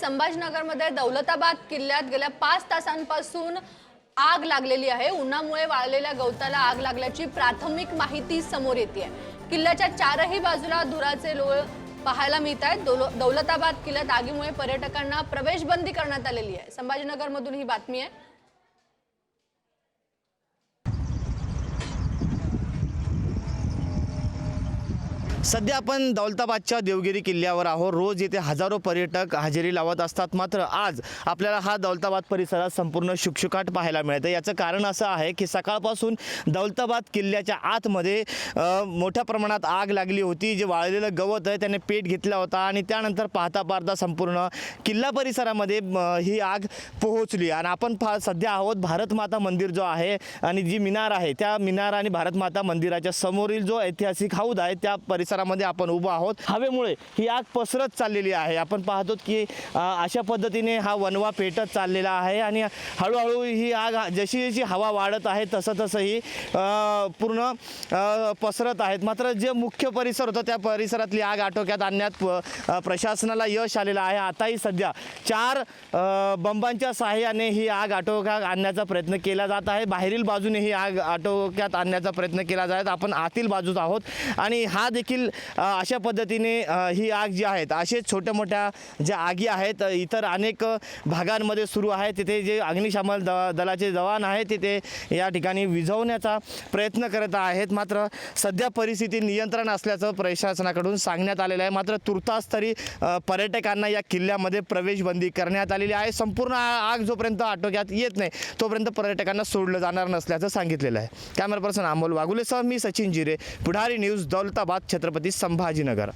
संभाजीनगरमध्ये दौलताबाद किल्ल्यात गेल्या पाच तासांपासून आग लागलेली आहे. उन्हामुळे वाळलेल्या गवताला आग लागल्याची प्राथमिक माहिती समोर येते किल्ल्याच्या चारही बाजूला धुराचे लोळ पाहायला मिळत आहेत. दौल- दौलताबाद किल्ल्यात आगीमुळे पर्यटकांना प्रवेश बंदी करण्यात आलेली आहे. संभाजीनगरमधून ही बातमी आहे. सध्या आपण दौलताबादच्या देवगिरी किल्ल्यावर आहोत. रोज येथे हजारो पर्यटक हजेरी लावत असतात. मात्र आज आपल्याला हा दौलताबाद परिसरात संपूर्ण शुकशुकाट पाहायला मिळतं. याचं कारण असं आहे की सकाळपासून दौलताबाद किल्ल्याच्या आतमध्ये मोठ्या प्रमाणात आग लागली होती. जे वाळलेलं गवत आहे त्याने पेट घेतला होता आणि त्यानंतर पाहता पाहता संपूर्ण किल्ला परिसरामध्ये ही आग पोहोचली. आणि आपण पहा सध्या आहोत भारत माता मंदिर जो आहे आणि जी मिनार आहे त्या मिनार आणि भारत माता मंदिराच्या समोरील जो ऐतिहासिक हौद आहे त्या परिसरामध्ये आपण उभा आहोत. हवेमुळे ही आग पसरत चाललेली आहे. आपण पाहतो की अशा पद्धतीने हा वनवा पेटत चाललेला आहे आणि हळूहळू ही आग जशी जशी हवा वाढत आहे तसं तसं ही पूर्ण पसरत आहेत. मात्र जे मुख्य परिसर होतं त्या परिसरातली आग आटोक्यात आणण्यात प- प्रशासनाला यश आलेलं आहे. आताही सध्या चार बंबांच्या सहाय्याने ही आग आटोक्यात आणण्याचा प्रयत्न केला जात आहे. बाहेरील बाजूने ही आग आटोक्यात आणण्याचा प्रयत्न केला जात आपण आतील बाजूत आहोत. आणि हा देखील देखील अशा पद्धतीने ही आग जी आहेत असेच छोट्या मोठ्या ज्या आगी आहेत इतर अनेक भागांमध्ये सुरू आहे तिथे जे अग्निशमन द दलाचे जवान आहेत तिथे या ठिकाणी विझवण्याचा प्रयत्न करत आहेत. मात्र सध्या परिस्थिती नियंत्रण असल्याचं प्रशासनाकडून सांगण्यात आलेलं आहे. मात्र तुर्तास तरी पर्यटकांना या किल्ल्यामध्ये प्रवेशबंदी करण्यात आलेली आहे. संपूर्ण आग जोपर्यंत आटोक्यात येत नाही तोपर्यंत पर्यटकांना सोडलं जाणार नसल्याचं सांगितलेलं आहे. कॅमेरा पर्सन अमोल वागुलेसह मी सचिन जिरे पुढारी न्यूज दौलताबाद छत्रपती છત્રપતિ સંભાજીનગર